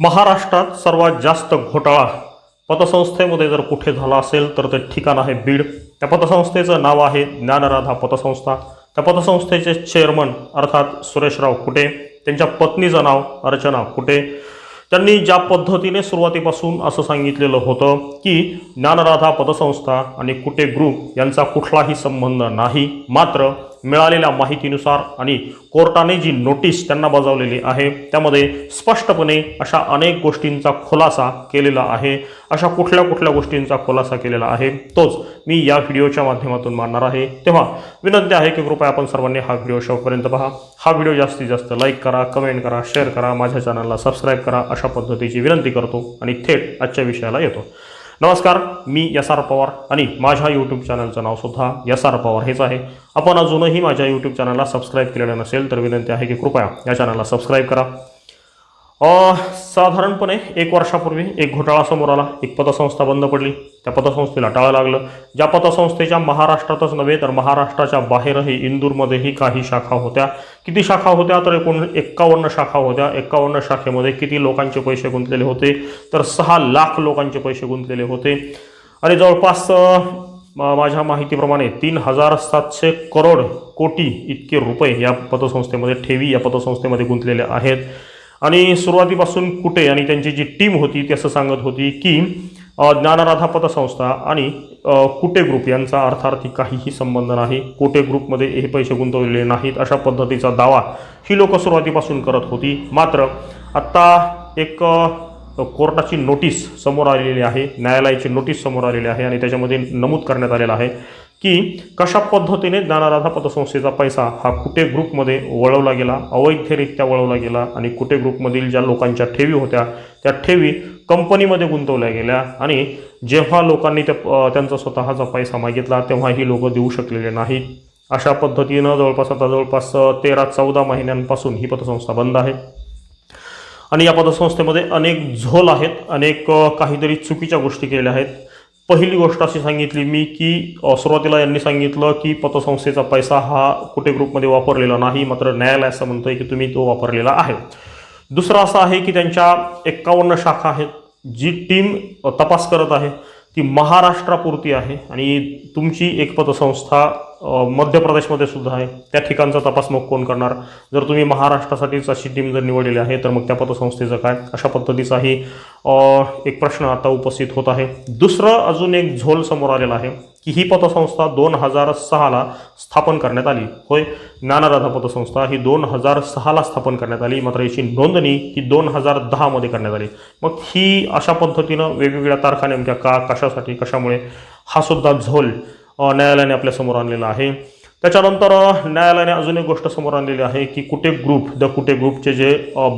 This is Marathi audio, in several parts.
महाराष्ट्रात सर्वात जास्त घोटाळा पतसंस्थेमध्ये जर कुठे झाला असेल तर ते ठिकाण आहे बीड. त्या पतसंस्थेचं नाव आहे ज्ञानराधा पतसंस्था. त्या पतसंस्थेचे चेअरमन अर्थात सुरेशराव कुटे त्यांच्या पत्नीचं नाव अर्चना कुटे. त्यांनी ज्या पद्धतीने सुरुवातीपासून असं सांगितलेलं होतं की ज्ञानराधा पतसंस्था आणि कुटे ग्रुप यांचा कुठलाही संबंध नाही मात्र मिळालेल्या माहितीनुसार आणि कोर्टाने जी नोटीस त्यांना बजावलेली आहे त्यामध्ये स्पष्टपणे अशा अनेक गोष्टींचा खुलासा केलेला आहे. अशा कुठल्या कुठल्या गोष्टींचा खुलासा केलेला आहे तोच मी या व्हिडिओच्या माध्यमातून मांडणार आहे. तेव्हा विनंती आहे की कृपया आपण सर्वांनी हा व्हिडिओ शेवटपर्यंत पहा. हा व्हिडिओ जास्तीत जास्त लाईक करा कमेंट करा शेअर करा माझ्या चॅनलला सबस्क्राईब करा अशा पद्धतीची विनंती करतो आणि थेट आजच्या विषयाला येतो. नमस्कार मी एस आर पवार आणि माझ्या यूट्यूब चॅनलचं नावसुद्धा एस आर पवार हेच आहे. आपण अजूनही माझ्या यूट्यूब चॅनलला सबस्क्राईब केलेलं नसेल तर विनंती आहे की कृपया या चॅनलला सबस्क्राईब करा. साधारणपणे एक वर्षापूर्वी एक घोटाळा समोर आला. एक पतसंस्था बंद पडली. त्या पतसंस्थेला टाळं लागलं. ज्या पतसंस्थेच्या महाराष्ट्रातच नव्हे तर महाराष्ट्राच्या बाहेरही इंदूरमध्येही काही शाखा होत्या. किती शाखा होत्या? तर एकूण एक्कावन्न शाखा होत्या. एक्कावन्न शाखेमध्ये किती लोकांचे पैसे गुंतलेले होते? तर सहा लाख लोकांचे पैसे गुंतलेले होते. आणि जवळपास माझ्या माहितीप्रमाणे तीन हजार सातशे करोड कोटी इतके रुपये या पतसंस्थेमध्ये ठेवी या पतसंस्थेमध्ये गुंतलेले आहेत. आणि सुरुवातीपासून कुठे आणि त्यांची जी टीम होती ती असं सांगत होती की ज्ञानराधा पतसंस्था आणि कुटे ग्रुप यांचा अर्थार्थी काहीही संबंध नाही. कुटे ग्रुपमध्ये हे पैसे गुंतवलेले नाहीत अशा पद्धतीचा दावा ही लोक सुरुवातीपासून करत होती. मात्र आत्ता एक कोर्टाची नोटीस समोर आलेली आहे न्यायालयाची नोटीस समोर आलेली आहे आणि त्याच्यामध्ये नमूद करण्यात आलेलं आहे. की कशा पद्धतीने ज्ञानाराधा पतसंस्थेचा पैसा हा कुटे ग्रुपमध्ये वळवला गेला अवैधरित्या वळवला गेला आणि कुटे ग्रुपमधील ज्या लोकांच्या ठेवी होत्या त्या ठेवी कंपनीमध्ये गुंतवल्या गेल्या आणि जेव्हा लोकांनी त्या त्यांचा स्वतःचा पैसा मागितला तेव्हा ही लोक देऊ शकलेले नाही अशा पद्धतीनं जवळपास आता जवळपास तेरा चौदा महिन्यांपासून ही पतसंस्था बंद आहे. आणि या पतसंस्थेमध्ये अनेक झोल आहेत अनेक काहीतरी चुकीच्या गोष्टी केलेल्या आहेत. पहिली गोष्ट अशी सांगितली मी की सुरुवातीला यांनी सांगितलं की पतसंस्थेचा पैसा हा कुठे ग्रुपमध्ये वापरलेला नाही मात्र न्यायालय असं म्हणतंय की तुम्ही तो वापरलेला आहे. दुसरं असं आहे की त्यांच्या एक्कावन्न शाखा आहेत जी टीम तपास करत आहे ती महाराष्ट्रापुरती आहे आणि तुमची एक पतसंस्था मध्य प्रदेशमध्ये सुद्धा आहे. त्या ठिकाणचा तपास मग कोण करणार? जर तुम्ही महाराष्ट्रासाठीच अशी टीम जर निवडलेली आहे तर मग त्या पतसंस्थेचं काय? अशा पद्धतीचाही एक प्रश्न आता उपस्थित होत आहे. दुसरं अजून एक झोल समोर आलेला आहे की ही पतसंस्था दोन हजार सहाला स्थापन करण्यात आली. होय ज्ञानराधा पतसंस्था ही दोन हजार सहाला स्थापन करण्यात आली. मात्र याची नोंदणी ही दोन हजार दहामध्ये करण्यात आली. मग ही अशा पद्धतीनं वेगवेगळ्या तारखा नेमक्या का कशासाठी कशामुळे? हा सुद्धा झोल न्यायालयाने आपल्यासमोर आणलेला आहे. त्याच्यानंतर न्यायालयाने अजून एक गोष्ट समोर आणलेली आहे की कुटे ग्रुप द कुटे ग्रुपचे जे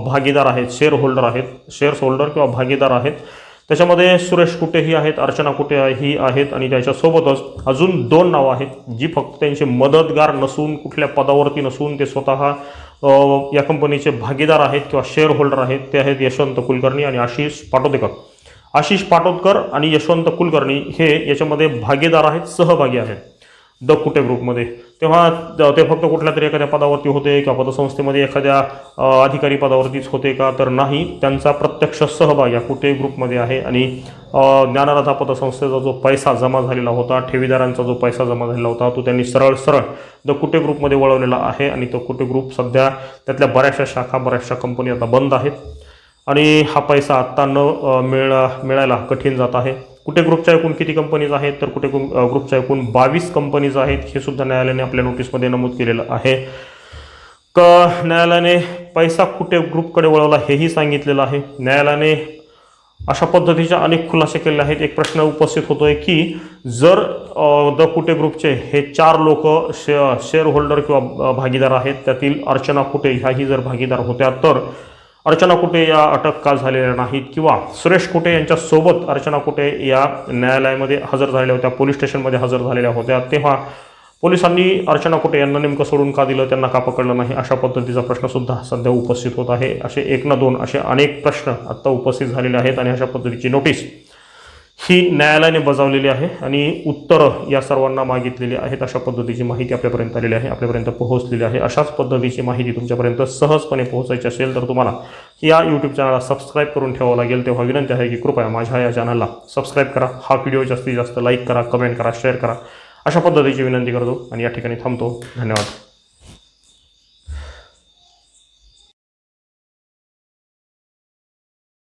भागीदार आहेत शेअर होल्डर आहेत शेअर्स होल्डर किंवा भागीदार आहेत त्याच्यामध्ये सुरेश कुठेही आहेत अर्चना कुटे ही आहेत आणि त्याच्यासोबतच अजून दोन नावं आहेत जी फक्त त्यांचे मदतगार नसून कुठल्या पदावरती नसून ते स्वतः या कंपनीचे भागीदार आहेत किंवा शेअर होल्डर आहेत ते आहेत यशवंत कुलकर्णी आणि आशिष पाटोदेकर. आशिष पाटोदकर आणि यशवंत कुलकर्णी हे याच्यामध्ये भागीदार आहेत सहभागी आहेत. द कुटे ग्रुपमध्ये तेव्हा ते फक्त कुठल्या तरी एखाद्या पदावरती होते किंवा पदसंस्थेमध्ये एखाद्या अधिकारी पदावरतीच होते का तर नाही. त्यांचा प्रत्यक्ष सहभाग या कुटे ग्रुपमध्ये आहे आणि अ, ज्ञानराधा जो पैसा जमा झालेला होता ठेवीदारांचा जो पैसा जमा झालेला होता तो त्यांनी सरळ सरळ द कुटे ग्रुपमध्ये वळवलेला आहे आणि तो कुटे ग्रुप सध्या त्यातल्या बऱ्याचशा शाखा बऱ्याचशा कंपनी आता बंद आहेत. आणि हा पैसा आत्ता न मिळा मिळायला कठीण जात आहे. कुठे ग्रुपच्या एकूण किती कंपनीज आहेत तर कुठे ग्रुपच्या एकूण बावीस कंपनीज आहेत हे सुद्धा न्यायालयाने आपल्या नोटीसमध्ये नमूद केलेलं आहे. क न्यायालयाने पैसा कुठे ग्रुपकडे वळवला हेही सांगितलेलं आहे. न्यायालयाने अशा पद्धतीच्या अनेक खुलासे केले आहेत. एक प्रश्न उपस्थित होतो आहे की जर द कुटे ग्रुपचे हे चार लोक शे शेअर होल्डर किंवा भागीदार आहेत त्यातील अर्चना कुटे ह्याही जर भागीदार होत्या तर अर्चना कुटे या अटक का झालेल्या नाहीत किंवा सुरेश कुटे यांच्यासोबत अर्चना कुटे या न्यायालयामध्ये हजर झालेल्या होत्या पोलीस स्टेशनमध्ये हजर झालेल्या होत्या तेव्हा पोलिसांनी अर्चना कुटे यांना नेमकं सोडून का दिलं त्यांना का पकडलं नाही अशा पद्धतीचा प्रश्नसुद्धा सध्या उपस्थित होत आहे. असे एक ना दोन असे अनेक प्रश्न आत्ता उपस्थित झालेले आहेत आणि अशा पद्धतीची नोटीस ही न्यायालयाने बजावलेली आहे आणि उत्तरं या सर्वांना मागितलेली आहेत अशा पद्धतीची माहिती आपल्यापर्यंत आलेली आहे आपल्यापर्यंत पोहोचलेली आहे. अशाच पद्धतीची माहिती तुमच्यापर्यंत सहजपणे पोहोचायची असेल तर तुम्हाला या यूट्यूब चॅनलला सबस्क्राईब करून ठेवावं लागेल. तेव्हा विनंती आहे की कृपया माझ्या या चॅनलला सबस्क्राईब करा. हा व्हिडिओ जास्तीत जास्त लाईक करा कमेंट करा शेअर करा. अशा पद्धतीची विनंती करतो आणि या ठिकाणी थांबतो. धन्यवाद.